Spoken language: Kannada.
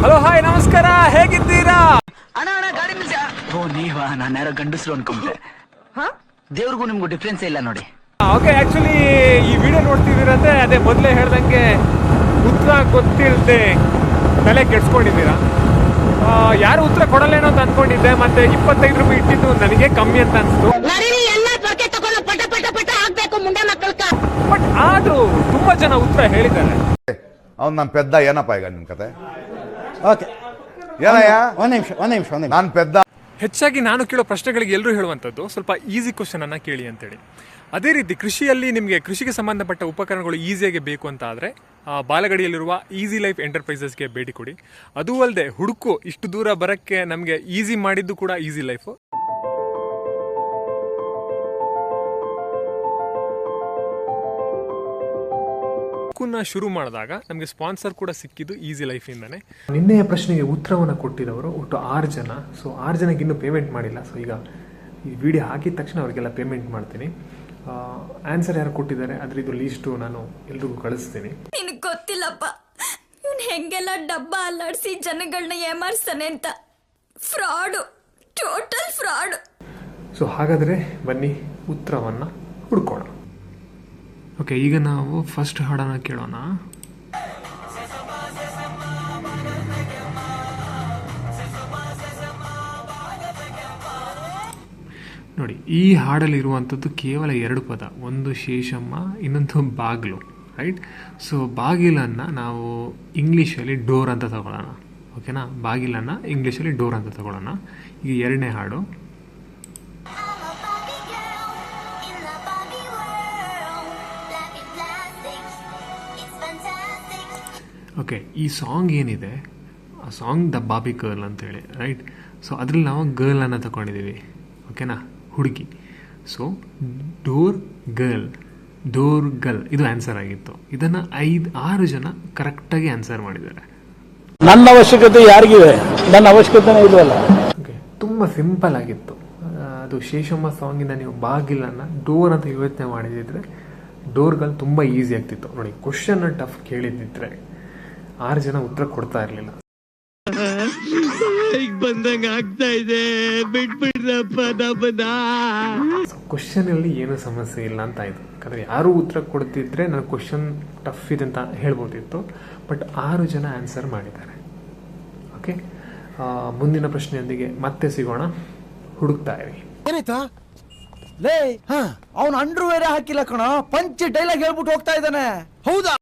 ಹಲೋ ಹಾಯ್ ನಮಸ್ಕಾರ ಹೇಗಿದ್ದೀರಾ? ಅಣ್ಣ ಅಣ್ಣ ಗಾಡಿ ನಿಲ್ಸ. ಓ ನೀವಾ ನಾನು ಯಾರೋ ಗಂಡಸ್ರು ಅನ್ಕೊಂಡೆ ದೇವ್ರಿಗೂ ನಿಮ್ಗೂ ಡಿಫ್ರೆನ್ಸ್ ಇಲ್ಲ ನೋಡಿ. ಓಕೆ ಆಕ್ಚುಲಿ ಈ ವಿಡಿಯೋ ನೋಡ್ತಿದ್ದೀರಂದ್ರೆ ಅದೇ ಮೊದಲೇ ಹೇಳ್ದಂಗೆ ಉತ್ತರ ಗೊತ್ತಿಲ್ಲದೆ ತಲೆ ಕೆಡ್ಸ್ಕೊಂಡಿದ್ದೀರಾ? ಆ, ಯಾರು ಉತ್ತರ ಕೊಡಲೇನೋ ಅಂತ ಅನ್ಕೊಂಡಿದ್ದೆ ಮತ್ತೆ ಇಪ್ಪತ್ತೈದು ರೂಪಾಯಿ ಇಟ್ಟಿದ್ದು ನನಗೆ ಕಮ್ಮಿ ಅಂತ ಅನ್ಸ್ತು. ನರಿನಿ ಎಲ್ಲ ಪೊರ್ಕೆ ತಗೊಂಡು ಪಟ ಪಟ ಪಟ ಆಗ್ಬೇಕು ಮುಂಡೆ ಮಕ್ಕಳ್ಕ ಬಟ್ ಆದ್ರೂ ತುಂಬಾ ಜನ ಉತ್ತರ ಹೇಳಿದ್ದಾರೆ. ಅವ್ನು ನಮ್ಮ ಪೆದ್ದ ಏನಪ್ಪ ಈಗ ನಿಮ್ ಕತೆ? ಓಕೆ ಒಂದ್ ನಿಮಿಷ ಒಂದ್ ನಿಮಿಷ ಒಂದ್ ನಾನು ಪೆದ್ದ. ಹೆಚ್ಚಾಗಿ ನಾನು ಕೇಳೋ ಪ್ರಶ್ನೆಗಳಿಗೆ ಎಲ್ಲರೂ ಹೇಳುವಂಥದ್ದು ಸ್ವಲ್ಪ ಈಸಿ ಕ್ವಶನ್ ಅನ್ನ ಕೇಳಿ ಅಂತೇಳಿ. ಅದೇ ರೀತಿ ಕೃಷಿಯಲ್ಲಿ ನಿಮಗೆ ಕೃಷಿಗೆ ಸಂಬಂಧಪಟ್ಟ ಉಪಕರಣಗಳು ಈಸಿಯಾಗಿ ಬೇಕು ಅಂತ ಆದರೆ ಬಾಲಗಡಿಯಲ್ಲಿರುವ ಈಸಿ ಲೈಫ್ ಎಂಟರ್ಪ್ರೈಸಸ್ಗೆ ಭೇಟಿ ಕೊಡಿ. ಅದೂ ಅಲ್ಲದೆ ಹುಡುಕು ಇಷ್ಟು ದೂರ ಬರೋಕ್ಕೆ ನಮಗೆ ಈಸಿ ಮಾಡಿದ್ದು ಕೂಡ ಈಸಿ ಲೈಫು ನ ಶುರು ಮಾಡಿದಾಗ ನಮಗೆ ಸ್ಪಾನ್ಸರ್ ಕೂಡ ಸಿಕ್ಕಿದ್ದು ಈಸಿ ಲೈಫಿಂದನೇ. ನಿನ್ನೆಯ ಪ್ರಶ್ನೆಗೆ ಉತ್ತರವನ್ನು ಕೊಟ್ಟಿದವರು ಒಟ್ಟು ಆರು ಜನ. ಸೊ ಆರು ಜನಕ್ಕೆ ಇನ್ನೂ ಪೇಮೆಂಟ್ ಮಾಡಿಲ್ಲ. ಸೊ ಈಗ ಈ ವಿಡಿಯೋ ಹಾಕಿದ ತಕ್ಷಣ ಅವರಿಗೆಲ್ಲ ಪೇಮೆಂಟ್ ಮಾಡ್ತೀನಿ. ಆನ್ಸರ್ ಯಾರು ಕೊಟ್ಟಿದ್ದಾರೆ? ಅದ್ರದ್ದು ಲೀಸ್ಟು ನಾನು ಎಲ್ರಿಗೂ ಕಳಿಸ್ತೀನಿ. ನಿನಗೆ ಗೊತ್ತಿಲ್ಲಪ್ಪ. ಇವನು ಹೆಂಗೆಲ್ಲ ಡಬ್ಬ ಅಲ್ಲಾಡಿಸಿ ಜನಗಳನ್ನ ಏಮಾರಿಸ್ತಾನೆ ಅಂತ. ಫ್ರಾಡು ಟೋಟಲ್ ಫ್ರಾಡ್ ಸೊ ಹಾಗಾದರೆ ಬನ್ನಿ ಉತ್ತರವನ್ನು ಹುಡ್ಕೋಣ. ಓಕೆ ಈಗ ನಾವು ಫಸ್ಟ್ ಹಾಡನ್ನು ಕೇಳೋಣ. ನೋಡಿ, ಈ ಹಾಡಲ್ಲಿ ಇರುವಂಥದ್ದು ಕೇವಲ ಎರಡು ಪದ, ಒಂದು ಶೇಷಮ್ಮ, ಇನ್ನೊಂದು ಬಾಗಿಲು ರೈಟ್ ಸೊ ಬಾಗಿಲನ್ನು ನಾವು ಇಂಗ್ಲೀಷಲ್ಲಿ ಡೋರ್ ಅಂತ ತಗೊಳ್ಳೋಣ. ಓಕೆನಾ ಬಾಗಿಲನ್ನು ಇಂಗ್ಲೀಷಲ್ಲಿ ಡೋರ್ ಅಂತ ತಗೊಳ್ಳೋಣ. ಈಗ ಎರಡನೇ ಹಾಡು. ಓಕೆ ಈ ಸಾಂಗ್ ಏನಿದೆ? ಆ ಸಾಂಗ್ ದ ಬಾಬಿ ಗರ್ಲ್ ಅಂತೇಳಿ ರೈಟ್ ಸೊ ಅದ್ರಲ್ಲಿ ನಾವು ಗರ್ಲನ್ನು ತಗೊಂಡಿದ್ದೀವಿ ಓಕೆನಾ ಹುಡುಗಿ. So door girl door girl ಇದು ಆನ್ಸರ್ ಆಗಿತ್ತು. ಇದನ್ನು ಐದು ಆರು ಜನ ಕರೆಕ್ಟಾಗಿ ಆನ್ಸರ್ ಮಾಡಿದ್ದಾರೆ. ನನ್ನ ಅವಶ್ಯಕತೆ ಯಾರಿಗಿದೆ? ನನ್ನ ಅವಶ್ಯಕತೆನೇ ಇಲ್ವಲ್ಲ? ಓಕೆ ತುಂಬ ಸಿಂಪಲ್ ಆಗಿತ್ತು. ಅದು ಶೇಷಮ್ಮ ಸಾಂಗಿಂದ ನೀವು ಬಾಗಿಲನ್ನು ಡೋರ್ ಅಂತ ಯೋಚನೆ ಮಾಡಿದಿದ್ರೆ ಡೋರ್ಗಳು ತುಂಬ ಈಸಿ ಆಗ್ತಿತ್ತು. ನೋಡಿ ಕ್ವಶನ್ ಟಫ್ ಕೇಳಿದ್ದಿದ್ರೆ ಆರು ಜನ ಉತ್ತರ ಕೊಡ್ತಾ ಇರಲಿಲ್ಲ. ಕ್ವಶನ್ ಅಲ್ಲಿ ಏನು ಸಮಸ್ಯೆ ಇಲ್ಲ ಅಂತ ಆಯ್ತು. ಯಾಕಂದ್ರೆ ಯಾರು ಉತ್ತರ ಕೊಡ್ತಿದ್ರೆ ನನ್ನ ಕ್ವಶನ್ ಟಫ್ ಇದೆ ಅಂತ ಹೇಳ್ಬೋದಿತ್ತು. ಬಟ್ ಆರು ಜನ ಆನ್ಸರ್ ಮಾಡಿದ್ದಾರೆ. ಓಕೆ ಮುಂದಿನ ಪ್ರಶ್ನೆಯೊಂದಿಗೆ ಮತ್ತೆ ಸಿಗೋಣ. ಹುಡುಕ್ತಾ ಇರಿ. ಏನಾಯ್ತಾ? ಲೇ ಅವನು ಅಂಡ್ರೂ ವೇರೆ ಹಾಕಿಲ್ಲ ಕಣ. ಪಂಚ್ ಡೈಲಾಗ್ ಹೇಳ್ಬಿಟ್ಟು ಹೋಗ್ತಾ ಇದ್ದಾನೆ. ಹೌದಾ?